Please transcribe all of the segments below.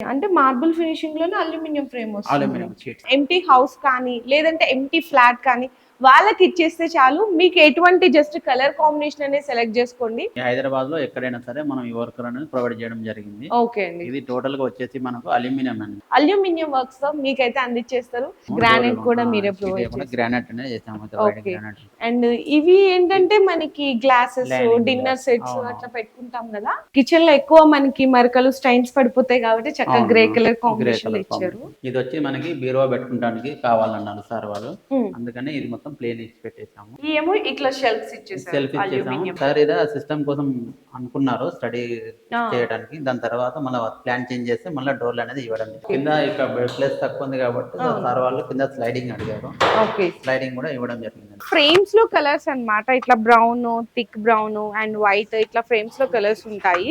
అంటే మార్బుల్ ఫినిషింగ్లోనే aluminium frame వస్తుంది. అల్యూమినియం షీట్ ఎంటీ హౌస్ కానీ లేదంటే ఎంటీ ఫ్లాట్ కానీ వాళ్ళకి ఇచ్చేస్తే చాలు. మీకు ఎటువంటి జస్ట్ కలర్ కాంబినేషన్ అనేది సెలెక్ట్ చేసుకోండి. హైదరాబాద్లో ఎక్కడైనా సరే మనం ఈ వర్కర్ అనేది ప్రొవైడ్ చేయడం జరిగింది. ఓకే అండి. ఇది టోటల్గా వచ్చేసి మనకు అల్యూమినియం అండి. అల్యూమినియం వర్క్స్తో మీకైతే అందించేస్తారు గ్రానైట్ కూడా మీరే ప్రొవైడ్ గ్రానైట్ అనేది. గ్రానైట్ అండ్ ఇవి ఏంటంటే మనకి గ్లాసెస్ డిన్నర్. సెట్స్. అట్లా పెట్టుకుంటాం కదా. కిచెన్లో ఎక్కువ మనకి మరకలు స్టైన్స్ పడిపోతాయి కాబట్టి చక్కగా గ్రే కలర్ కాంబినేషన్ ఇచ్చారు. ఇది వచ్చి మనకి బీరువా పెట్టుకోవడానికి కావాలన్నారు సార్ వాళ్ళు. Hmm. అందుకని ఇది మొత్తం ప్లేన్ ఇచ్చి పెట్టేసాము ఏమో ఇట్లా షెల్ఫ్స్ సెల్ఫ్ ఇచ్చేసాము. అల్యూమినియం సార్ ఇది సిస్టమ్ కోసం అనుకున్నారు స్టడీ. చేయడానికి. దాని తర్వాత మళ్ళీ ప్లాన్ చేంజ్ చేస్తే మళ్ళీ డోర్లు అనేది ఇవ్వడం కింద ఇక బెడ్ ప్లేస్ తక్కువ ఉంది కాబట్టి. సార్ వాళ్ళు కింద స్లైడింగ్ అడిగారు. ఓకే స్లైడింగ్ కూడా ఇవ్వడం జరిగింది. ఫ్రేమ్స్లో కలర్స్ అన్నమాట. ఇట్లా brown thick brown and white ఇట్లా ఫ్రేమ్స్లో కలర్స్ ఉంటాయి.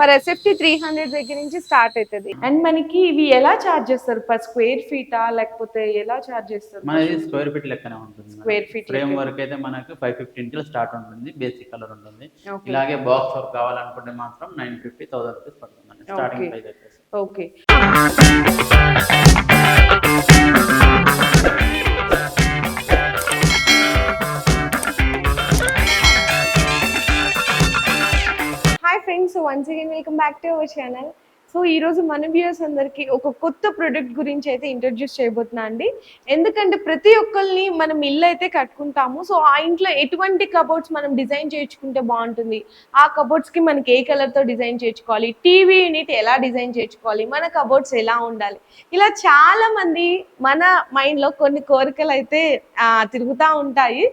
పర్ ఎస్ఎఫ్టీ త్రీ హండ్రెడ్ దగ్గర నుంచి స్టార్ట్ అవుతుంది అండ్ మనకి ఇవి ఎలా చార్జ్ చేస్తారు? పర్ స్క్వేర్ ఫీటా లేకపోతే ఎలా చార్జ్ చేస్తారు? మనది స్క్వేర్ ఫీట్ లెక్కనే ఉంటుంది. Square feet frame. వర్క్ అయితే మనకి ఫైవ్ ఫిఫ్టీన్కి స్టార్ట్ ఉంటుంది బేసిక్ కలర్ ఉంటుంది. ఇలాగే బాక్స్ వర్క్ కావాలనుకుంటే మాత్రం నైన్ ఫిఫ్టీ థౌసండ్ రూపీస్ పడుతుంది స్టార్టింగ్. ప్రైస్ వచ్చేసి okay hi friends once again welcome back to our channel so ఈ రోజు మన వ్యూయర్స్ అందరికి ఒక కొత్త ప్రొడక్ట్ గురించి అయితే ఇంట్రడ్యూస్ చేయబోతున్నా అండి. ఎందుకంటే ప్రతి ఒక్కరిని మనం ఇల్లు అయితే కట్టుకుంటాము. సో ఆ ఇంట్లో ఎటువంటి కబోర్డ్స్ మనం డిజైన్ చేయించుకుంటే బాగుంటుంది? ఆ కబోర్డ్స్కి మనకి ఏ కలర్తో డిజైన్ చేయించుకోవాలి? టీవీ యూనిట్ ఎలా డిజైన్ చేయించుకోవాలి? మన కబోర్డ్స్ ఎలా ఉండాలి? ఇలా చాలా మంది మన మైండ్లో కొన్ని కోరికలు అయితే తిరుగుతూ ఉంటాయి.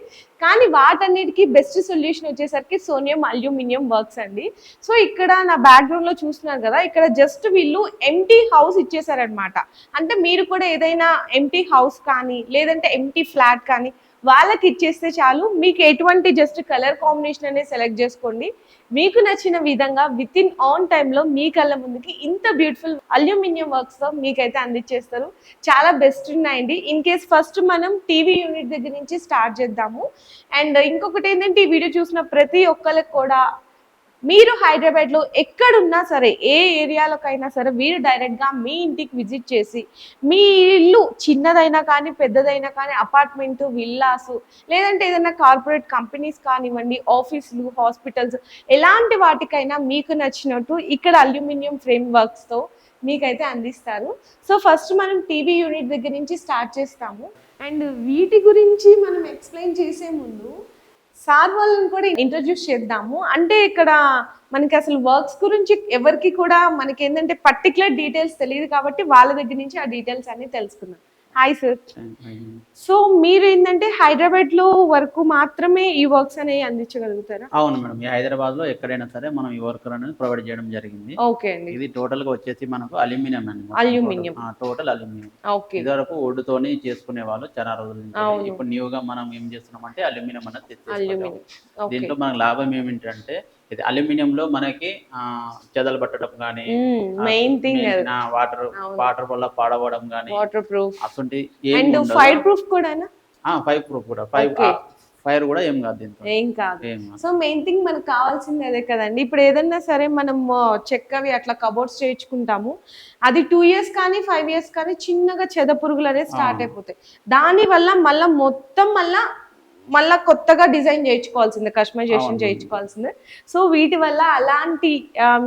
కానీ వాటన్నిటికీ బెస్ట్ సొల్యూషన్ వచ్చేసరికి సోనియం అల్యూమినియం వర్క్స్ అండి. సో ఇక్కడ నా బ్యాక్గ్రౌండ్లో చూస్తున్నారు కదా ఇక్కడ జస్ట్ వీళ్ళు ఎంటీ హౌస్ ఇచ్చేసారనమాట అంటే మీరు కూడా ఏదైనా ఎంటీ హౌస్ కానీ లేదంటే ఎంటీ ఫ్లాట్ కానీ వాళ్ళకి ఇచ్చేస్తే చాలు. మీకు ఎటువంటి జస్ట్ కలర్ కాంబినేషన్ అనేది సెలెక్ట్ చేసుకోండి. మీకు నచ్చిన విధంగా విత్ ఇన్ ఆన్ టైంలో మీ కళ్ళ ముందుకి ఇంత బ్యూటిఫుల్ అల్యూమినియం వర్క్స్తో మీకైతే అందించేస్తారు. చాలా బెస్ట్ ఉన్నాయండి. ఇన్ కేస్ ఫస్ట్ మనం టీవీ యూనిట్ దగ్గర నుంచి స్టార్ట్ చేద్దాము. అండ్ ఇంకొకటి ఏంటంటే ఈ వీడియో చూసిన ప్రతి ఒక్కరికి కూడా మీరు హైదరాబాద్లో ఎక్కడున్నా సరే ఏ ఏరియాలోకైనా సరే మీరు డైరెక్ట్గా మీ ఇంటికి విజిట్ చేసి మీ ఇల్లు చిన్నదైనా కానీ పెద్దదైనా కానీ అపార్ట్మెంట్ విల్లాస్ లేదంటే ఏదైనా కార్పొరేట్ కంపెనీస్ కానివ్వండి ఆఫీసులు హాస్పిటల్స్ ఎలాంటి వాటికైనా మీకు నచ్చినట్టు ఇక్కడ అల్యూమినియం ఫ్రేమ్ వర్క్స్తో మీకైతే అందిస్తారు. సో ఫస్ట్ మనం టీవీ యూనిట్ దగ్గర నుంచి స్టార్ట్ చేస్తాము. అండ్ వీటి గురించి మనం ఎక్స్ప్లెయిన్ చేసే ముందు సార్ వాళ్ళని కూడా ఇంట్రడ్యూస్ చేద్దాము. అంటే ఇక్కడ మనకి అసలు వర్క్స్ గురించి ఎవరికి కూడా మనకి ఏంటంటే పర్టికులర్ డీటెయిల్స్ తెలియదు కాబట్టి వాళ్ళ దగ్గర నుంచి ఆ డీటెయిల్స్ అన్ని తెలుసుకున్నాం హాయ్ సార్ సో మీరు ఏంటంటే హైదరాబాద్లో వరకు మాత్రమే ఈ వర్క్స్ అనేవి అందించగలుగుతారా? అవును మేడం. ఈ హైదరాబాద్లో ఎక్కడైనా సరే మనం ఈ వర్కర్ అనేది ప్రొవైడ్ చేయడం జరిగింది. ఓకే అండి. ఇది టోటల్గా వచ్చేసి మనకు అల్యూమినియం అండి Aluminium. Total aluminium. ఓకే. ఇదివరకు wood తోని చేసుకునే వాళ్ళు చాలా రోజుల నుంచి. ఇప్పుడు న్యూ గా మనం ఏం చేస్తున్నాం అంటే అల్యూమినియం అనేది. అల్యూమినియం. దీంట్లో మనకు లాభం ఏమిటంటే ఇది అల్యూమినియం లో మనకి చెదలు పట్టడం కానీ మెయిన్ థింగ్ వాటర్. వాటర్ వల్ల పాడవడం కానీ వాటర్ ప్రూఫ్ అసలు అండ్ ఫైర్ ప్రూఫ్ కూడా ఫైవ్ ప్రూఫ్ కూడా. ఫైవ్. ఫైర్ కూడా ఏం కాదు దీంతో ఏం కాదు. సో మెయిన్ థింగ్ మనకు కావాల్సింది అదే కదండి. ఇప్పుడు ఏదన్నా సరే మనం చెక్కవి అట్లా కబోర్డ్స్ చేయించుకుంటాము. అది టూ ఇయర్స్ కానీ ఫైవ్ ఇయర్స్ కానీ చిన్నగా చెద పురుగులు అనేది స్టార్ట్. అయిపోతాయి. దాని వల్ల మళ్ళీ మొత్తం మళ్ళా మళ్ళా కొత్తగా డిజైన్ చేయించుకోవాల్సిందే కస్టమైజేషన్. చేయించుకోవాల్సిందే. సో వీటి వల్ల అలాంటి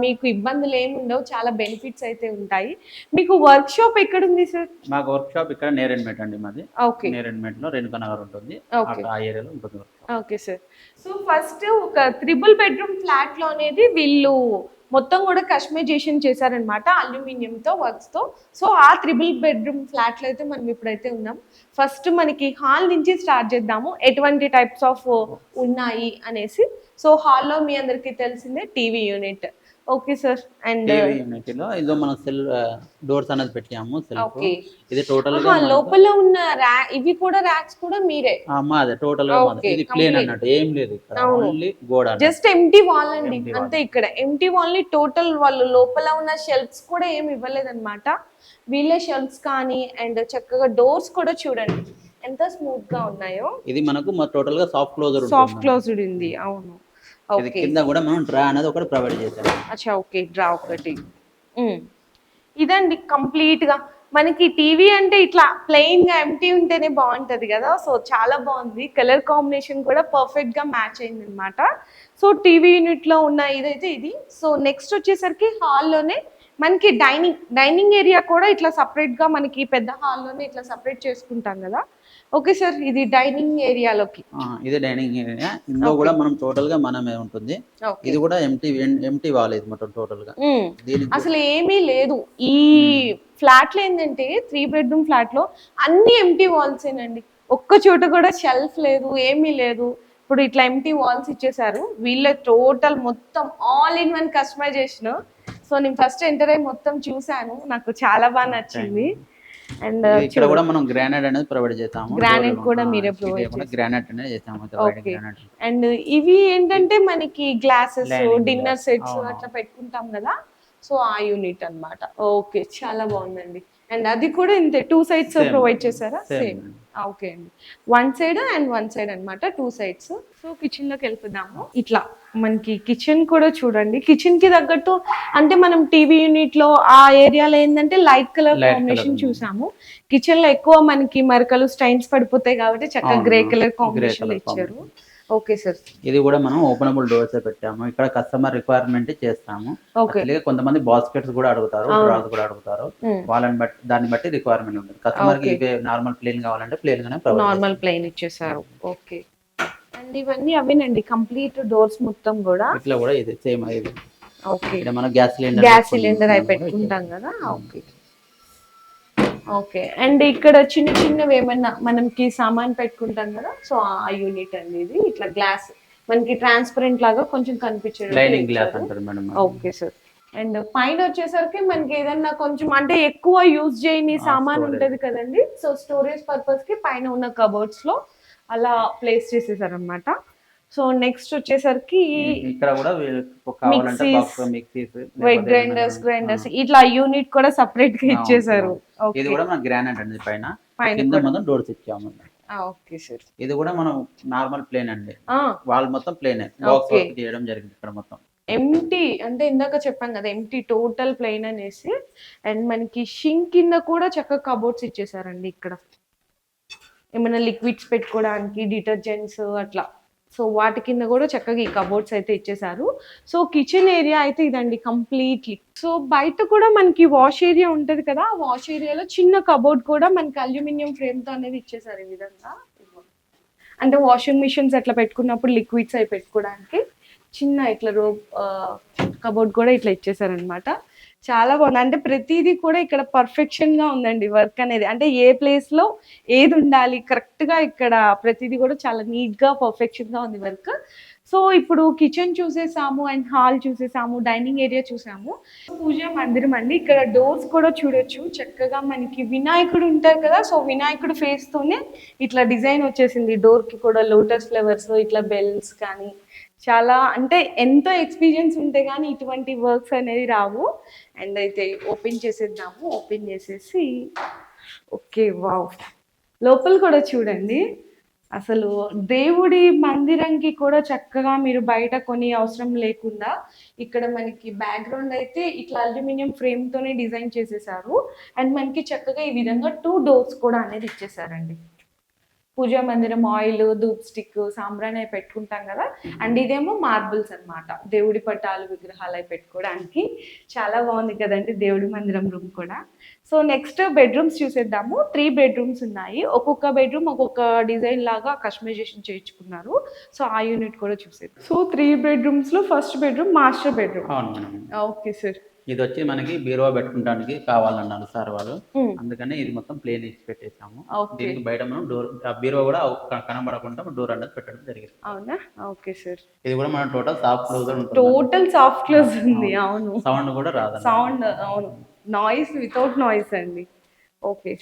మీకు ఇబ్బందులు ఏమి ఉండవు చాలా బెనిఫిట్స్ అయితే ఉంటాయి. మీకు వర్క్ షాప్ ఎక్కడ ఉంది సార్? మాకు వర్క్ షాప్ ఇక్కడ నేరెడ్మెట్ అండి మాది. ఓకే. నేరెడ్మెట్లో రేణుకా నగర్ ఉంటుంది. ఆ ఏరియాలో ఉంటుంది. Okay sir. సో ఫస్ట్ ఒక త్రిబుల్ బెడ్రూమ్ ఫ్లాట్లో అనేది వీళ్ళు మొత్తం కూడా కస్టమైజేషన్ చేశారనమాట అల్యూమినియంతో వర్క్స్తో. వర్క్స్తో సో ఆ త్రిబుల్ బెడ్రూమ్ ఫ్లాట్లో అయితే మనం ఇప్పుడైతే ఉన్నాం. ఫస్ట్ మనకి హాల్ నుంచి స్టార్ట్ చేద్దాము. ఎటువంటి టైప్స్ ఆఫ్ ఉన్నాయి అనేసి. సో హాల్లో మీ అందరికీ తెలిసిందే TV unit. Okay sir and TV యూనిట్లో ఇదో మనం సెల్ డోర్స్ అనేది పెట్టాము సెల్ఫ్. ఓకే ఇది టోటల్గా లోపల ఉన్న ఇవి కూడా ర్యాక్స్ కూడా మీరే. ఆ, మాదే టోటల్గా ఇది ప్లేన్. అన్నట్టు ఏం లేదు ఇక్కడ. ఓన్లీ గోడ. జస్ట్ ఎంటీ వాల్ అండి. అంతే ఇక్కడ. ఎంటీ వాల్ని టోటల్ వాళ్ళు లోపల ఉన్న షెల్ఫ్స్ కూడా ఏమి ఇవ్వలేదు అనమాట వీళ్ళే షెల్ఫ్స్ కానీ అండ్ చక్కగా డోర్స్ కూడా చూడండి. ఎంత స్మూత్గా ఉన్నాయో. ఇది మనకు టోటల్గా సాఫ్ట్ క్లోజర్ సాఫ్ట్ క్లోజ్డ్ ఉంది. అవును. ఇది ఓకే కింద కూడా మనం డ్రా అనేది ఒకటి ప్రొవైడ్ అచ్చా ఓకే డ్రా ఒకటి. ఇదండి కంప్లీట్గా మనకి టీవీ అంటే ఇట్లా ప్లెయిన్గా ఎంటీ ఉంటేనే బాగుంటది కదా. సో చాలా బాగుంది. కలర్ కాంబినేషన్ కూడా పర్ఫెక్ట్గా మ్యాచ్ అయింది అనమాట సో టీవీ యూనిట్లో ఉన్న ఇదైతే ఇది. సో నెక్స్ట్ వచ్చేసరికి హాల్లోనే మనకి డైనింగ్ డైనింగ్ ఏరియా కూడా ఇట్లా సపరేట్గా మనకి పెద్ద హాల్లోనే ఇట్లా సపరేట్ చేసుకుంటాం కదా. ఓకే సార్ ఇది డైనింగ్ ఏరియాలోకి. ఇది డైనింగ్ ఏరియా. ఇందులో కూడా మనం టోటల్గా మనమే ఉంటుంది. ఇది కూడా ఎంటీ ఎంటీ వాల్ ఇది మొత్తం టోటల్గా అసలు ఏమీ లేదు. ఈ ఫ్లాట్లో ఏంటంటే త్రీ బెడ్రూమ్ ఫ్లాట్లో అన్ని ఎంటీ వాల్స్ ఏనండి. ఒక్క చోట కూడా షెల్ఫ్ లేదు ఏమీ లేదు. ఇప్పుడు ఇట్లా ఎంటీ వాల్స్ ఇచ్చేసారు. వీళ్ళ టోటల్ మొత్తం all in one customisation so నేను ఫస్ట్ ఎంటర్ అయ్యి మొత్తం చూసాను నాకు చాలా బాగా నచ్చింది. అండ్ ఇక్కడ కూడా మనం గ్రానైట్ అనేది ప్రొవైడ్ చేస్తాము Granite కూడా మీరే provide గ్రానైట్ అనేది చేస్తాము Okay. అండ్ ఇవి ఏంటంటే మనకి గ్లాసెస్ డిన్నర్. సెట్స్. అట్లా పెట్టుకుంటాం కదా సో ఆ యూనిట్ అన్నమాట ఓకే చాలా బాగుందండి అండ్ అది కూడా ఇంతే టూ సైడ్స్. ప్రొవైడ్ చేశారా. సేమ్ ఓకే అండి one side and one side అన్నమాట టూ సైడ్స్ సో కిచెన్లోకి వెళ్ళిపోదాము ఇట్లా మనకి కిచెన్ కూడా చూడండి కిచెన్కి తగ్గట్టు అంటే మనం టీవీ యూనిట్లో ఆ ఏరియాలో ఏంటంటే లైట్ కలర్ కాంబినేషన్. చూసాము కిచెన్లో ఎక్కువ మనకి మరకలు స్టైన్స్ పడిపోతాయి కాబట్టి చక్కగా. గ్రే కలర్ కాంబినేషన్ ఇచ్చారు. Okay sir. ఇది కూడా మనం ఓపెనబుల్ డోర్స్ పెట్టాము. ఇక్కడ కస్టమర్ రిక్వైర్మెంట్ చేస్తాము. ఓకే. Actually కొంతమంది బాస్కెట్స్ కూడా అడుగుతారు. డ్రాస్ కూడా అడుగుతారు. వాళ్ళని బట్టి దాన్ని బట్టి రిక్వైర్మెంట్ ఉంటుంది. కస్టమర్కి నార్మల్ ప్లేన్ కావాలంటే ప్లేన్ గానే నార్మల్ ప్లెయిన్ ఇచ్చేసారు. ఓకే. అండ్ ఇవన్నీ అవేనండి. కంప్లీట్ డోర్స్ మొత్తం కూడా. ఇట్లా కూడా ఇది సేమ్ ఇది ఓకే. ఇక్కడ మనం గ్యాస్ సిలిండర్ గ్యాస్ సిలిండర్ అయి పెట్టుకుంటాం కదా. ఓకే. ఓకే. అండ్ ఇక్కడ చిన్న చిన్నవి ఏమన్నా మనకి సామాన్ పెట్టుకుంటాం కదా సో ఆ యూనిట్ అండి ఇది ఇట్లా గ్లాస్ మనకి ట్రాన్స్పరెంట్ లాగా కొంచెం కనిపించే లైనింగ్ గ్లాస్ అంటారు మేడం ఓకే సార్. అండ్ పైన వచ్చేసరికి మనకి ఏదన్నా కొంచెం అంటే ఎక్కువ యూజ్ చేయని సామాన్. ఉంటది కదండి. సో స్టోరేజ్ పర్పస్కి పైన ఉన్న కబోర్డ్స్లో అలా ప్లేస్ చేసేసారనమాట సో నెక్స్ట్ వచ్చేసరికి ఇక్కడ కూడా మిక్సీస్ వెట్ గ్రైండర్స్ గ్రైండర్స్. ఇట్లా యూనిట్ కూడా సపరేట్గా ఇచ్చేసారు. ఇది కూడా మన గ్రానైట్ అండి పైన. కింద. మొత్తం డోర్స్ ఇచ్చాము. Okay sir. ఇది కూడా మనం నార్మల్ ప్లేన్ అండి. వాల్ మొత్తం ప్లేన్. బాక్స్ చేయడం జరిగింది ఇక్కడ మొత్తం. ఎంటీ అంటే ఇందాక చెప్పాం కదా ఎంటీ టోటల్ ప్లెయిన్ అనేసి. అండ్ మనకి షింక్ కింద కూడా చక్కగా కబోర్డ్స్ ఇచ్చేసారండి ఇక్కడ. ఏమైనా లిక్విడ్స్ పెట్టుకోవడానికి డిటర్జెంట్స్ అట్లా. సో వాటి కింద కూడా చక్కగా ఈ కబోర్డ్స్ అయితే ఇచ్చేసారు సో కిచెన్ ఏరియా అయితే ఇదండి కంప్లీట్లీ సో బయట కూడా మనకి వాష్ ఏరియా ఉంటది కదా ఆ వాష్ ఏరియాలో చిన్న కబోర్డ్ కూడా మనకి అల్యూమినియం ఫ్రేమ్తో అనేది ఇచ్చేసారు ఈ విధంగా. అంటే వాషింగ్ మిషన్స్ అట్లా పెట్టుకున్నప్పుడు లిక్విడ్స్ అవి పెట్టుకోవడానికి చిన్న ఇట్లా రో కబోర్డ్ కూడా ఇట్లా ఇచ్చేసారనమాట చాలా బాగుంది. అంటే ప్రతిదీ కూడా ఇక్కడ పర్ఫెక్షన్గా ఉందండి వర్క్ అనేది. అంటే ఏ ప్లేస్లో ఏది ఉండాలి కరెక్ట్గా ఇక్కడ ప్రతిదీ కూడా చాలా నీట్గా పర్ఫెక్షన్గా ఉంది వర్క్ సో ఇప్పుడు కిచెన్ చూసేసాము అండ్ హాల్ చూసేసాము డైనింగ్ ఏరియా చూసాము. పూజ మందిరం అండి. ఇక్కడ డోర్స్ కూడా చూడొచ్చు. చక్కగా మనకి వినాయకుడు ఉంటారు కదా సో వినాయకుడు ఫేస్ తోనే ఇట్లా డిజైన్ వచ్చేసింది. డోర్కి కూడా లోటస్ ఫ్లవర్స్ ఇట్లా బెల్స్ కానీ చాలా అంటే ఎంతో ఎక్స్పీరియన్స్ ఉంటే కానీ ఇటువంటి వర్క్స్ అనేది రావు. అండ్ అయితే ఓపెన్ చేసేద్దాము. ఓపెన్ చేసేసి ఓకే వావ్ లోపల కూడా చూడండి. అసలు దేవుడి మందిరంకి కూడా చక్కగా మీరు బయట కొని అవసరం లేకుండా ఇక్కడ మనకి బ్యాక్గ్రౌండ్ అయితే ఇట్లా అల్యూమినియం ఫ్రేమ్ తోనే డిజైన్ చేసేసారు. అండ్ మనకి చక్కగా ఈ విధంగా టూ డోర్స్ కూడా అనేది ఇచ్చేసారండి. పూజా మందిరం ఆయిల్ ధూప్ స్టిక్ సాంబ్రాణి అవి పెట్టుకుంటాం కదా. అండ్ ఇదేమో మార్బుల్స్ అన్నమాట. దేవుడి పటాలు విగ్రహాలు అవి పెట్టుకోవడానికి. చాలా బాగుంది కదండి దేవుడి మందిరం రూమ్ కూడా. సో నెక్స్ట్ బెడ్రూమ్స్ చూసేద్దాము. త్రీ బెడ్రూమ్స్ ఉన్నాయి. ఒక్కొక్క బెడ్రూమ్ ఒక్కొక్క డిజైన్ లాగా కస్టమైజేషన్ చేయించుకున్నారు. సో ఆ యూనిట్ కూడా చూసేద్దాం. So three బెడ్రూమ్స్లో first bedroom master bedroom. Okay sir. ఇది వచ్చి మనకి బీరువా పెట్టుకోవడానికి కావాలన్నారు సార్ వాళ్ళు అందుకని ఇది మొత్తం ప్లేన్ ఇచ్చి పెట్టేసాము దీనికి బయట మనం డోర్ ఆ బీరువా కూడా కనబడకుండా డోర్ అనేది పెట్టడం జరిగింది. అవునా? Okay sir. ఇది కూడా మన total soft closer total soft close ఉంది అవును. సౌండ్ కూడా రాదు సౌండ్ అవును. నాయిస్ వితౌట్ నాయిస్ అండి. ఓకే.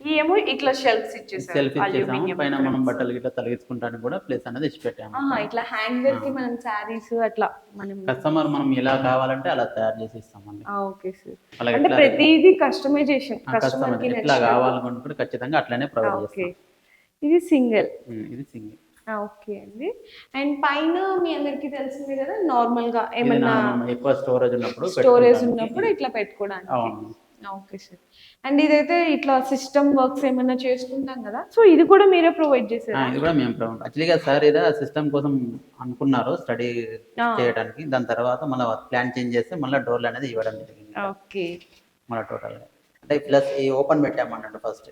ఏమో ఇట్లా షెల్ఫ్స్ ఇచ్చేసారు సెల్ఫ్ ఇచ్చేసాము. పైన మనం బట్టలు గిట్లా తొలగించుకుంటానికి కూడా ప్లేస్ అనేది ఇచ్చి పెట్టాము ఇట్లా హ్యాంగర్కి మనం శారీస్ అట్లా మనం కస్టమర్ మనం ఎలా కావాలంటే అలా తయారు చేసి ఇస్తామండి ఓకే సార్ అంటే ప్రతిదీ కస్టమైజేషన్ కస్టమర్కి ఎట్లా కావాలనుకుంటే ఖచ్చితంగా అట్లనే ప్రొవైడ్ ఓకే చేస్తాం. ఇది సింగిల్ ఇది సింగిల్ ఓకే అండి. అండ్ పైన మీ అందరికి తెలిసిందే కదా నార్మల్గా ఇది ఏమన్నా నా- ఎక్కువ స్టోరేజ్ ఉన్నప్పుడు స్టోరేజ్. ఉన్నప్పుడు ఇట్లా పెట్టుకోవడానికి. ఓకే సార్ అండ్ ఇదైతే ఇట్లా సిస్టమ్ వర్క్స్ ఏమైనా చేసుకుంటాం కదా. సో ఇది కూడా మీరే ప్రొవైడ్ చేసారా ఇది కూడా మేము యాక్చువల్గా సార్ ఇదే సిస్టమ్ కోసం అనుకున్నారు స్టడీ. చేయడానికి. దాని తర్వాత మళ్ళీ ప్లాన్ చేంజ్ చేస్తే మళ్ళీ డోర్లు అనేది ఇవ్వడం జరిగింది. ఓకే మళ్ళీ టోటల్ అంటే ప్లస్ ఈ ఓపెన్ పెట్టామన్నట్టు ఫస్ట్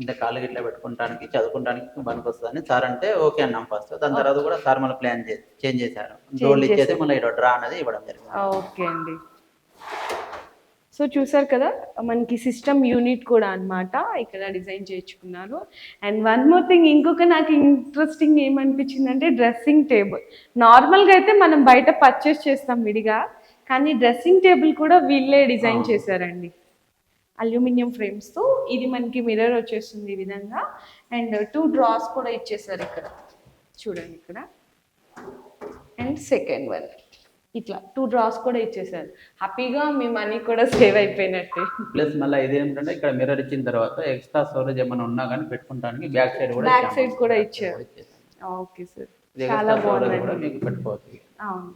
అంటే కాళ్ళు గిట్లా పెట్టుకుంటానికి చదువుకుంటానికి పనికి వస్తుందని సార్ అంటే ఓకే అన్నాం ఫస్ట్ దాని తర్వాత కూడా సార్ మళ్ళీ ప్లాన్ చేంజ్ చేశారు. డోర్లు ఇచ్చేసి. మళ్ళీ డ్రా అనేది ఇవ్వడం జరిగింది. ఓకే అండి. సో చూసారు కదా మనకి సిస్టమ్ యూనిట్ కూడా అన్నమాట ఇక్కడ డిజైన్ చేయించుకున్నారు. అండ్ వన్ మోర్ థింగ్ ఇంకొక నాకు ఇంట్రెస్టింగ్ ఏమనిపించింది అంటే డ్రెస్సింగ్ టేబుల్ నార్మల్గా అయితే మనం బయట పర్చేస్ చేస్తాం విడిగా కానీ డ్రెస్సింగ్ టేబుల్ కూడా వీళ్ళే డిజైన్. చేశారండి. అల్యూమినియం ఫ్రేమ్స్తో ఇది మనకి మిర్రర్ వచ్చేస్తుంది ఈ విధంగా. అండ్ టూ డ్రాస్ కూడా ఇచ్చేసారు ఇక్కడ. చూడండి ఇక్కడ. అండ్ సెకండ్ వన్ ఇట్లా టూ డ్రాస్ కూడా ఇచ్చేసారు. హ్యాపీగా మీ మనీ కూడా సేవ్ అయిపోయినట్టే. ప్లస్ మళ్ళీ ఇది ఏంటంటే ఇక్కడ మిర్రర్ ఇచ్చిన తర్వాత ఎక్స్ట్రా స్టోరేజ్ ఏమైనా ఉన్నా కానీ పెట్టుకుంటానికి బ్యాక్ సైడ్ కూడా ఇచ్చాము. side కూడా ఇచ్చారు. Okay sir. చాలా బాగుందండి. మీకు పెట్టుకోవచ్చు. అవును.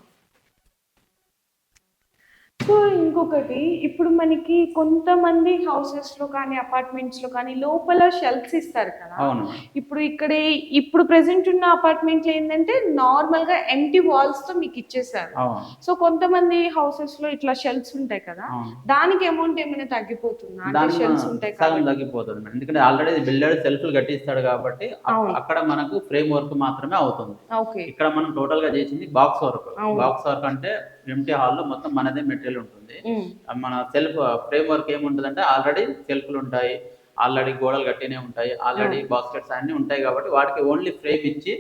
సో ఇంకొకటి ఇప్పుడు మనకి కొంతమంది హౌసెస్లో కానీ అపార్ట్మెంట్స్లో కానీ లోపల షెల్ఫ్స్ ఇస్తారు కదా. అవును. ఇప్పుడు ఇక్కడ ఇప్పుడు ప్రెసెంట్ ఉన్న అపార్ట్మెంట్ ఏంటంటే నార్మల్గా ఎంటీ వాల్స్తో మీకు ఇచ్చేసారు అవును. సో కొంతమంది హౌసెస్లో ఇట్లా షెల్ఫ్స్ ఉంటాయి కదా. అవును. దానికి అమౌంట్ ఏమైనా తగ్గిపోతుందా? అంటే దాని షెల్ఫ్స్ ఉంటాయి సగం తగ్గిపోతుంది మేడం ఎందుకంటే ఆల్రెడీ బిల్డర్ సెల్ఫ్లు కట్టిస్తాడు కాబట్టి అక్- అవును. అక్కడ మనకు ఫ్రేమ్ వర్క్ మాత్రమే అవుతుంది. ఓకే. ఇక్కడ మనం టోటల్గా చేసింది బాక్స్ వర్క్ అవును. బాక్స్ వర్క్ అంటే ఎంటీ హాల్లో మొత్తం మనదే మెటీరియల్ ఉంటుంది. మన సెల్ఫ్ ఫ్రేమ్ వర్క్ ఏముంటుంది అంటే ఆల్రెడీ సెల్ఫ్లు ఉంటాయి. ఆల్రెడీ గోడలు కట్టినే ఉంటాయి. ఆల్రెడీ బాస్కెట్స్ అన్ని ఉంటాయి కాబట్టి వాటికి ఓన్లీ ఫ్రేమ్ ఇచ్చి.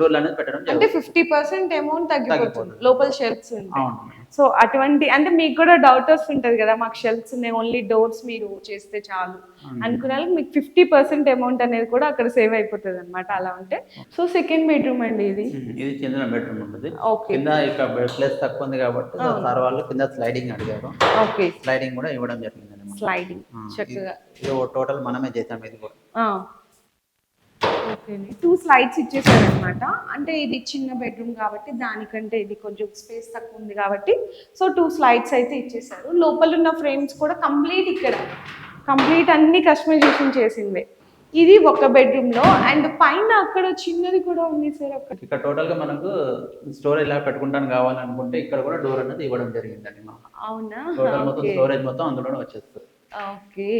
డోర్లు అనేది పెట్టడం అంటే ఫిఫ్టీ పర్సెంట్ అమౌంట్ తగ్గిపోతుంది. లోపల షెల్ఫ్స్ అవును. సో అటువంటి అంటే మీకు కూడా డౌట్ వస్తుంటది కదా మాకు షెల్ఫ్స్ ఉన్నాయి ఓన్లీ డోర్స్ మీరు చేస్తే చాలు. అనుకునే మీకు ఫిఫ్టీ పర్సెంట్ అమౌంట్ అనేది కూడా అక్కడ సేవ్ అయిపోతుంది అనమాట అలా ఉంటే. సో సెకండ్ బెడ్రూమ్ అండి ఇది. ఇది చిన్న బెడ్రూమ్ ఉంటుంది. కింద ఇక ప్లేస్ తక్కువ ఉంది కాబట్టి. సార్ వాళ్ళు కింద స్లైడింగ్ అడిగారు. ఓకే. స్లైడింగ్ కూడా ఇవ్వడం జరిగింది స్లైడింగ్ చక్కగా. టోటల్ మనమే చేసాం ఇది కూడా. టూ స్లైడ్స్ ఇచ్చేసారు అనమాట అంటే ఇది చిన్న బెడ్రూమ్ కాబట్టి దానికంటే ఇది కొంచెం స్పేస్ తక్కువ ఉంది కాబట్టి సో టూ స్లైడ్స్ అయితే ఇచ్చేసారు. లోపల ఉన్న ఫ్రేమ్స్ కూడా కంప్లీట్ ఇక్కడ. కంప్లీట్ అన్ని కస్టమైజేషన్ చేసిందే. ఇది ఒక బెడ్రూమ్లో అండ్ పైన అక్కడ చిన్నది కూడా ఉంది సార్ అక్కడ. ఇక్కడ టోటల్గా మనకు స్టోరేజ్ ఎలా పెట్టుకుంటాను కావాలనుకుంటే ఇక్కడ కూడా డోర్ అనేది ఇవ్వడం జరిగిందండి అవునా? టోటల్ మొత్తం స్టోరేజ్ మొత్తం అందులోనే వచ్చేస్తుంది. ఓకే.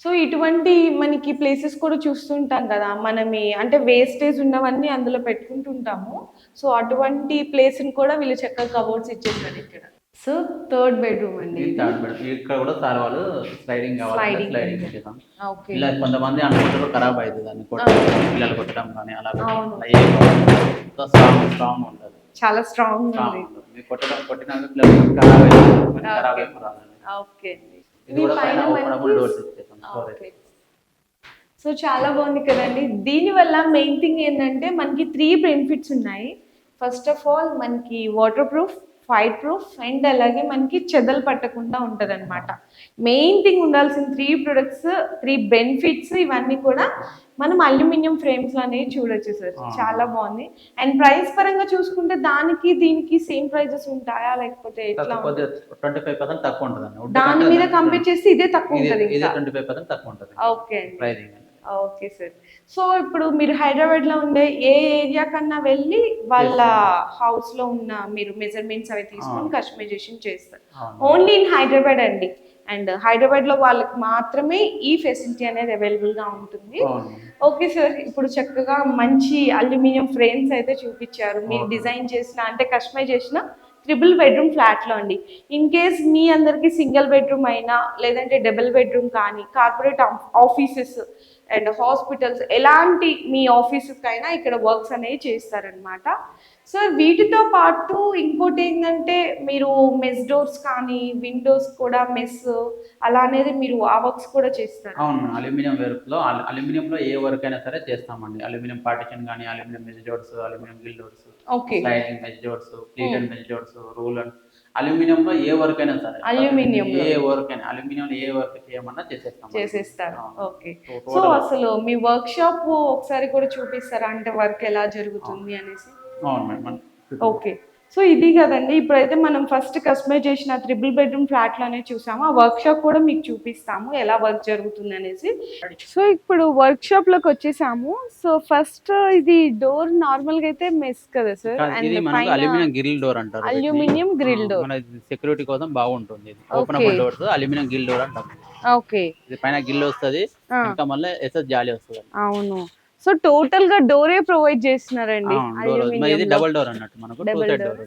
సో ఇటువంటి మనకి ప్లేసెస్ కూడా చూస్తుంటాం కదా మనం ఈ- అంటే వేస్టేజ్ ఉన్నవన్నీ అందులో పెట్టుకుంటుంటాము. సో అటువంటి ప్లేస్ని కూడా వీళ్ళు చక్కగా కవర్స్ ఇచ్చేసారు ఇక్కడ. సో థర్డ్ బెడ్రూమ్ అండి. third bedroom. ఇక్కడ కూడా సార్ వాళ్ళు స్లైడింగ్ కావాలి. Sliding okay. ఇలా కొంతమంది అనుకుంటారు ఖరాబ్ అవుతుంది దాన్ని కొట్ట పిల్లలు కొట్టడం కానీ అలా అవును. స్ట్రాంగ్ స్ట్రాంగ్ ఉంటుంది. చాలా స్ట్రాంగ్ కొట్టడం కొట్టినాక పిల్లలు ఖరాబ్ అవుతుంది ఖరాబ్ అయిపోయి రాదండి ఓకే అండి. ఇది కూడా పైన పైన ఓపెనబుల్ మనకి- డోర్స్ ఇచ్చేసాం. Storage okay. సో చాలా బాగుంది కదండి. దీనివల్ల మెయిన్ థింగ్ ఏంటంటే మనకి త్రీ బెనిఫిట్స్ ఉన్నాయి. ఫస్ట్ ఆఫ్ ఆల్ మనకి water proof fire proof and అలాగే మనకి చెదలు పట్టకుండా ఉంటుంది అనమాట మెయిన్ థింగ్ ఉండాల్సిన త్రీ ప్రొడక్ట్స్ త్రీ బెనిఫిట్స్ ఇవన్నీ కూడా మనం అల్యూమినియం ఫ్రేమ్స్ అనేవి చూడొచ్చు సార్. చాలా బాగుంది. అండ్ ప్రైస్ పరంగా చూసుకుంటే దానికి దీనికి సేమ్ ప్రైజెస్ ఉంటాయా? లేకపోతే ఎట్లా కాకపోతే ట్వంటీ ఫైవ్ పర్సెంట్ తక్కువ ఉంటుంది దాని మీద కంపేర్ చేస్తే ఇదే తక్కువ ఉంటుంది ఓకే అండి. Pricing okay sir. సో ఇప్పుడు మీరు హైదరాబాద్లో ఉండే ఏ ఏరియా కన్నా వెళ్ళి వాళ్ళ హౌస్లో ఉన్న మీరు మెజర్మెంట్స్ అవి తీసుకొని. కస్టమైజేషన్ చేస్తారు. ఓన్లీ ఇన్ హైదరాబాద్ అండి. అండ్ హైదరాబాద్లో వాళ్ళకి మాత్రమే ఈ ఫెసిలిటీ అనేది అవైలబుల్గా ఉంటుంది ఓకే సార్ ఇప్పుడు చక్కగా మంచి అల్యూమినియం ఫ్రేమ్స్ అయితే చూపించారు. మీరు. డిజైన్ చేసిన అంటే కస్టమైజ్ చేసిన ట్రిపుల్ బెడ్రూమ్ ఫ్లాట్లో అండి. ఇన్ కేస్ మీ అందరికి సింగిల్ బెడ్రూమ్ అయినా లేదంటే డబుల్ బెడ్రూమ్ కానీ కార్పొరేట్ ఆఫీసెస్ అండ్ హాస్పిటల్స్ ఎలాంటి మీ ఆఫీసెస్ అయినా ఇక్కడ వర్క్స్ అనేవి చేస్తారనమాట సో వీటితో పాటు ఇంకోటి ఏంటంటే మీరు మెస్ డోర్స్ కానీ విండోస్ కూడా మెస్ అలా అనేది మీరు ఆ వర్క్స్ కూడా చేస్తారు. అవును అల్యూమినియం వర్క్లో అల్యూమినియంలో ఏ వర్క్ అయినా సరే చేస్తామండి. అల్యూమినియం పార్టిషన్ కానీ aluminium mesh జోడ్స్ aluminium grill doors okay. Sliding mesh జోడ్స్ pleated మెజ్ జోడ్స్ rule aluminium లో ఏ వర్క్ అయినా సరే. లో. ఏ వర్క్ అయినా అల్యూమినియం ఏ వర్క్ చేయమన్నా చేసేస్తాం. చేసేస్తారు. ఓకే. సో అసలు మీ వర్క్ షాప్ ఒకసారి కూడా చూపిస్తారా? అంటే వర్క్ ఎలా జరుగుతుంది అనేసి? అవును మేడం. ఓకే. సో ఇది కదండి ఇప్పుడైతే మనం ఫస్ట్ కస్టమైజ్ చేసిన త్రిబుల్ బెడ్రూమ్ ఫ్లాట్లోనే చూసాము. ఆ వర్క్ షాప్ కూడా మీకు చూపిస్తాము ఎలా వర్క్ జరుగుతుంది అనేసి సో ఇప్పుడు వర్క్ షాప్లోకి వచ్చేసాము. సో ఫస్ట్ ఇది డోర్ నార్మల్గా అయితే మెస్ కదా సార్ అల్యూమినియం గ్రిల్ డోర్ అంటారు. Aluminium door. మన సెక్యూరిటీ కోసం బాగుంటుంది. Openable doors aluminium grill door అంటాం. ఓకే ఇది పైన గిల్ వస్తది. ఇంకా మళ్ళీ ఎస్ఎస్ జాలి వస్తుంది అవును. సో టోటల్గా డోరే ప్రొవైడ్ చేస్తున్నారండి. ఇది డబుల్ డోర్ అన్నట్టు మనకు టూ సైడ్. డోర్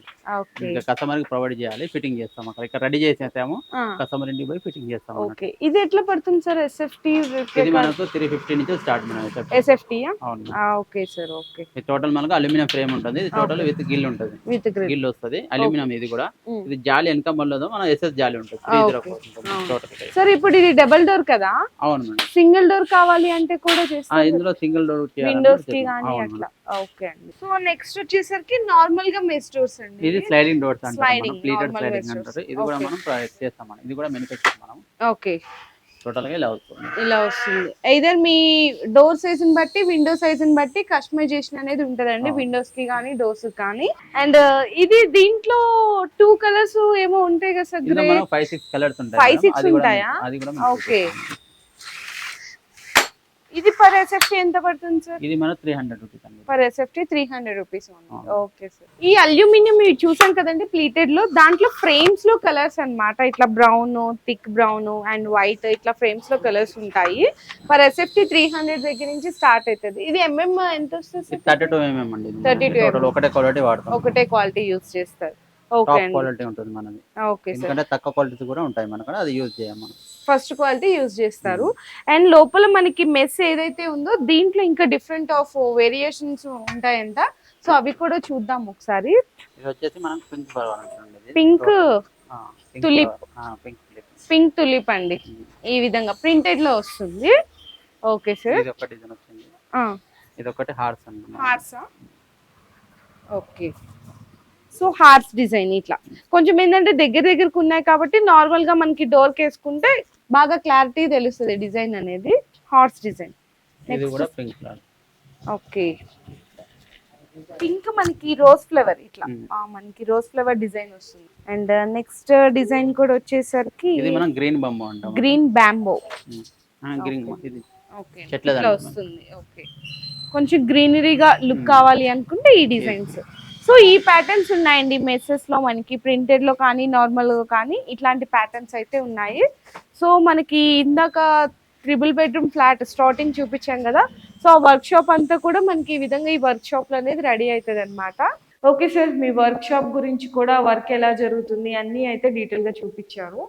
ఇంకా కస్టమర్కి ప్రొవైడ్ చేయాలి ఫిట్టింగ్ చేస్తాం అక్కడ. ఇక్కడ రెడీ చేసేసాము కస్టమర్ ఇంటికి పోయి ఫిట్టింగ్ చేస్తాం. ఓకే ఇది ఎట్లా పడుతుంది సార్? ఎస్ఎఫ్టీ ఇది మనకు త్రీ ఫిఫ్టీ నుంచి స్టార్ట్ మనం SFT okay sir okay total మనకు అల్యూమినియం ఫ్రేమ్ ఉంటుంది. ఇది టోటల్ విత్ గిల్ ఉంటుంది. విత్ గిల్ వస్తుంది. అల్యూమినియం ఇది కూడా. Mm. ఇది జాలి వెనక మళ్ళీ మన ఎస్ఎస్ జాలి ఉంటుంది. టోటల్ సార్ ఇప్పుడు ఇది డబల్ డోర్ కదా? అవును సింగిల్ డోర్ కావాలి అంటే కూడా ఇందులో సింగిల్ డోర్ విండోస్కి కానీ అట్లా. ఓకే అండి. సో నెక్స్ట్ వచ్చేసరికి నార్మల్గా మెస్ డోర్స్ అండి. ఇది స్లైడింగ్ డోర్స్ అంటారు. Sliding, మనం ప్లీటెడ్ స్లైడింగ్. అంటారు. ఇది కూడా Okay. మనం చేస్తాం మనం ఇది కూడా మ్యానుఫ్యాక్చర్ మనం. ఓకే టోటల్గా ఇలా వస్తుంది. ఇలా వస్తుంది. ఐదర్ మీ డోర్ సైజ్ని బట్టి విండో సైజ్ని బట్టి కస్టమైజేషన్ అనేది ఉంటదండి. విండోస్కి కానీ డోర్స్కి కానీ అండ్ ఇది దీంట్లో టూ కలర్స్ ఏమో ఉంటాయి కదా సార్ ఫైవ్ సిక్స్ కలర్స్ ఉంటాయి అది కూడా ఉంటాయా? అది కూడా మనం Okay. చూపిస్తాం. ఇది పర్ ఎస్ఎఫ్టీ ఎంత పడుతుంది సార్ ఇది మన త్రీ హండ్రెడ్ రూపీస్ అండి. Per SFT three hundred rupees. Okay sir ఈ అల్యూమినియం ఇవి చూసాం కదండి ప్లీటెడ్లో. దాంట్లో ఫ్రేమ్స్లో కలర్స్ అన్నమాట. ఇట్లా brown thick brown and white ఇట్లా ఫ్రేమ్స్లో కలర్స్ ఉంటాయి. పర్ ఎస్ఎఫ్టీ త్రీ హండ్రెడ్ దగ్గర నుంచి స్టార్ట్ అవుతుంది ఇది ఎంఎం ఎంత వస్తుంది థర్టీ టూ ఎంఎం అండి. 32 టోటల్ ఒకటే క్వాలిటీ వాడతాం. ఒకటే క్వాలిటీ యూస్ చేస్తారు. ఓకే క్వాలిటీ ఉంటుంది మనది. ఓకే సార్ ఎందుకంటే తక్కువ క్వాలిటీస్ కూడా ఉంటాయి మనకు అది యూజ్ చేయం మనం. ఫస్ట్ క్వాలిటీ యూజ్ చేస్తారు. అండ్ లోపల మనకి మెస్ ఏదైతే ఉందో దీంట్లో ఇంకా డిఫరెంట్ ఆఫ్ వేరియేషన్స్ ఉంటాయంట. సో అవి కూడా చూద్దాం ఒకసారి. Pink tulip. Pink tulip. అండి. ఈ విధంగా ప్రింటెడ్లో వస్తుంది. Okay sir. హార్స్ హార్సా ఓకే. సో హార్స్ డిజైన్ ఇట్లా. కొంచెం ఏంటంటే దగ్గర దగ్గరకు ఉన్నాయి కాబట్టి నార్మల్గా మనకి డోర్ వేసుకుంటే బాగా క్లారిటీ తెలుస్తుంది డిజైన్ అనేది హార్స్ డిజైన్. ఇది కూడా పింక్ కలర్ ఓకే. పింక్ మనకి రోజ్ ఫ్లవర్ ఇట్లా. Hmm. ఆ, మనకి రోజ్ ఫ్లవర్ డిజైన్ వస్తుంది. అండ్ నెక్స్ట్ డిజైన్ కూడా వచ్చేసరికి ఇది మనం గ్రీన్ బొమ్మ అంటాం గ్రీన్ ఇది. ఓకే. దాంట్లో. వస్తుంది. ఓకే. కొంచెం గ్రీనరీగా లుక్ కావాలి అనుకుంటే ఈ డిజైన్స్ సో ఈ ప్యాటర్న్స్ ఉన్నాయండి మెసెస్లో మనకి ప్రింటెడ్లో కానీ నార్మల్ కానీ ఇట్లాంటి ప్యాటర్న్స్ అయితే ఉన్నాయి. సో మనకి ఇందాక ట్రిపుల్ బెడ్రూమ్ ఫ్లాట్ స్టార్టింగ్ చూపించాం కదా సో ఆ వర్క్ షాప్ అంతా కూడా మనకి ఈ విధంగా ఈ వర్క్ షాప్ అనేది రెడీ అవుతుంది అనమాట ఓకే సార్ మీ వర్క్ షాప్ గురించి కూడా వర్క్ ఎలా జరుగుతుంది అన్నీ అయితే డీటెయిల్గా చూపించారు.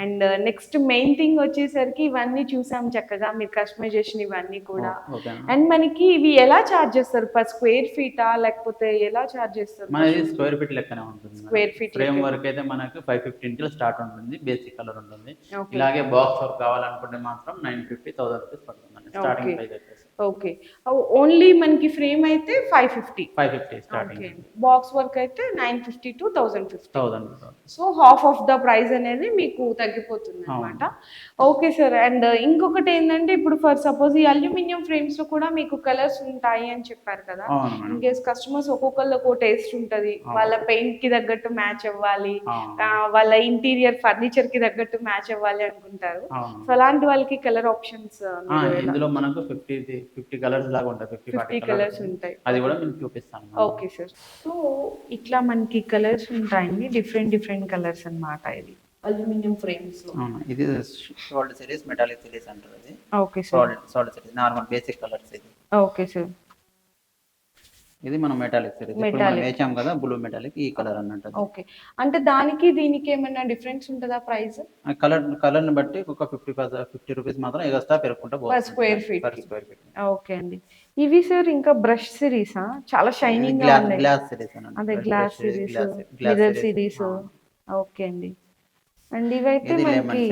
అండ్ నెక్స్ట్ మెయిన్ థింగ్ వచ్చేసరికి ఇవన్నీ చూసాం చక్కగా మీరు కస్టమైజేషన్ ఇవన్నీ కూడా. అండ్ మనకి ఇవి ఎలా చార్జ్ చేస్తారు? పర్ స్క్వేర్ ఫీటా లేకపోతే ఎలా చార్జ్ చేస్తారు? మనది స్క్వేర్ ఫీట్ లెక్కనే ఉంటుంది Square feet ఫ్రేమ్. వర్క్ అయితే మనకి ఫైవ్ ఫిఫ్టీ నుంచి స్టార్ట్ ఉంటుంది బేసిక్ కలర్ ఉంటుంది. ఇలాగే బాక్స్ వర్క్ కావాలనుకుంటే మాత్రం నైన్ ఫిఫ్టీ థౌసండ్ రూపీస్ పడుతుంది. స్టార్టింగ్. ప్రైస్ వచ్చేసి. ఓకే. ఓన్లీ మనకి ఫ్రేమ్ అయితే five fifty five fifty starting box work అయితే nine fifty to thousand fifty so half of the price అనేది మీకు తగ్గిపోతుంది అనమాట ఓకే సార్ అండ్ ఇంకొకటి ఏంటంటే ఇప్పుడు ఫర్ సపోజ్ ఈ అల్యూమినియం ఫ్రేమ్స్లో కూడా మీకు కలర్స్ ఉంటాయి అని చెప్పారు కదా. అవును మేడం. ఇన్ కేస్ కస్టమర్స్ ఒక్కొక్కళ్ళు ఒక్కో టేస్ట్ ఉంటది. వాళ్ళ పెయింట్కి తగ్గట్టు మ్యాచ్ అవ్వాలి. వాళ్ళ ఇంటీరియర్ ఫర్నిచర్కి తగ్గట్టు మ్యాచ్ అవ్వాలి అనుకుంటారు. సో అలాంటి వాళ్ళకి కలర్ ఆప్షన్స్ ఇందులో మనకు ఫిఫ్టీ ఫిఫ్టీ కలర్స్ లాగా ఉంటాయి ఫిఫ్టీ కలర్స్ ఉంటాయి. అది కూడా మీకు చూపిస్తాను ఓకే సార్. సో ఇట్లా మనకి కలర్స్ ఉంటాయండి డిఫరెంట్ డిఫరెంట్ కలర్స్ అన్నమాట ఇది. అల్యూమినియం ఫ్రేమ్స్ ఇది సాల్ట్ సిరీస్ మెటాలిక్ సిరీస్ అంటారు ఇది. Okay sir. Salt salt series normal basic colours ఇది. Okay sir. ఇది మనం మెటాలిక్ Metallic. వేసాం కదా బ్లూ మెటాలిక్ ఈ కలర్ అన్నట్టు. ఓకే అంటే దానికి దీనికి ఏమైనా డిఫరెన్స్ ఉంటుందా ప్రైస్ కలర్ కలర్ని బట్టి ఒక ఫిఫ్టీ ఫిఫ్టీ రూపీస్ మాత్రం ఎగస్ట్రా పెరుగుకుంటా పర్కి. స్క్వేర్ ఫీట్ ఓకే అండి. ఇవి సార్ ఇంకా బ్రష్ సిరీసా చాలా షైనింగ్గా గ్లాస్ ఉన్నాయి. గ్లాస్ సిరీస్ అదే glass series mirror series okay అండి. అండ్ ఇవైతే మనకి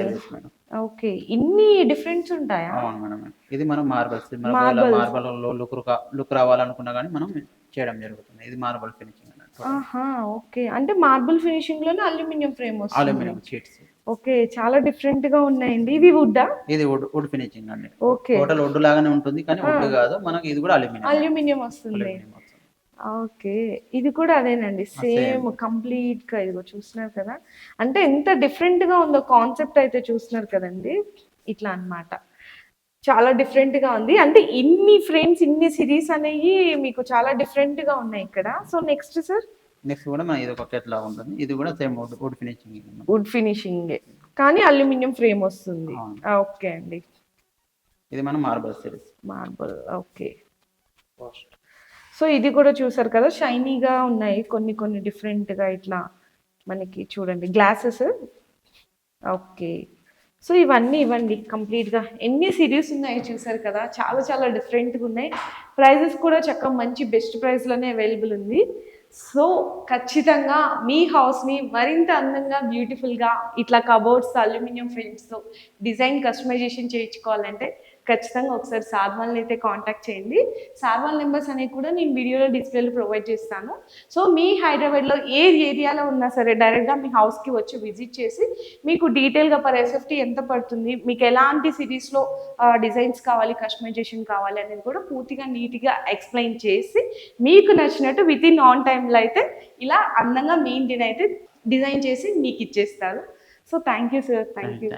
ఓకే ఇన్ని డిఫరెన్స్ ఉంటాయా? అవును మేడం. ఇది మనం మార్బల్స్ Marbles. మార్బల్లో లుక్ లుక్ రావాలనుకున్నా కానీ మనం చేయడం జరుగుతుంది. ఇది మార్బల్ ఫినిషింగ్ ఓకే. అంటే మార్బుల్ ఫినిషింగ్లోనే అల్యూమినియం ఫ్రేమ్ వస్తుంది. అల్యూమినియం షీట్స్ ఓకే చాలా డిఫరెంట్గా ఉన్నాయండి. ఇవి వుడ్డా ఇది వుడ్ వుడ్ ఫినిషింగ్ అండి. ఓకే. టోటల్ వుడ్ లాగానే ఉంటుంది కానీ వుడ్ కాదు. మనకి ఇది కూడా అల్యూమినియం అల్యూమినియం వస్తుంది. ఓకే. ఇది కూడా అదేనండి. సేమ్ కంప్లీట్గా ఇదిగో చూస్తున్నారు కదా. అంటే ఎంత డిఫరెంట్గా ఉందో కాన్సెప్ట్ అయితే చూస్తున్నారు కదండి. ఇట్లా అన్నమాట. చాలా డిఫరెంట్గా ఉంది. అంటే ఇన్ని ఫ్రేమ్స్ ఇన్ని సిరీస్ అనేవి మీకు చాలా డిఫరెంట్గా ఉన్నాయి ఇక్కడ. సో నెక్స్ట్ సార్ నెక్స్ట్ కూడా మన ఇది ఒక కెట్ లాగా ఉంటుంది. ఇది కూడా same wood finishing wood finishing కానీ అల్యూమినియం ఫ్రేమ్ వస్తుంది. ఓకే అండి. ఇది మన marble series marble okay. So ఇది కూడా చూసారు కదా షైనీగా ఉన్నాయి. కొన్ని కొన్ని డిఫరెంట్గా ఇట్లా మనకి చూడండి. Glasses okay. సో ఇవన్నీ ఇవ్వండి కంప్లీట్గా. ఎన్ని సిరీస్ ఉన్నాయో చూసారు కదా? చాలా చాలా డిఫరెంట్గా ఉన్నాయి. ప్రైజెస్ కూడా చక్కగా మంచి బెస్ట్ ప్రైస్లోనే అవైలబుల్ ఉంది. సో ఖచ్చితంగా మీ హౌస్ని మరింత అందంగా బ్యూటిఫుల్గా ఇట్లా కబోర్డ్స్ అల్యూమినియం ఫ్రేమ్స్తో డిజైన్ కస్టమైజేషన్ చేయించుకోవాలంటే ఖచ్చితంగా ఒకసారి సార్వాల్ని అయితే కాంటాక్ట్ చేయండి. సార్వాల్ నెంబర్స్ అనేవి కూడా నేను వీడియోలో డిస్ప్లేలో ప్రొవైడ్ చేస్తాను. సో మీ హైదరాబాద్లో ఏ ఏరియాలో ఉన్నా సరే డైరెక్ట్గా మీ హౌస్కి వచ్చి విజిట్ చేసి మీకు డీటెయిల్గా పర్ ఎస్ఎఫ్టీ ఎంత పడుతుంది మీకు ఎలాంటి సిరీస్లో డిజైన్స్ కావాలి కస్టమైజేషన్ కావాలి అనేది కూడా పూర్తిగా నీట్గా ఎక్స్ప్లెయిన్ చేసి మీకు నచ్చినట్టు విత్ ఇన్ ఆన్ టైంలో అయితే ఇలా అందంగా మీ ఇంటిని అయితే డిజైన్ చేసి మీకు ఇచ్చేస్తారు. So thank you sir thank you.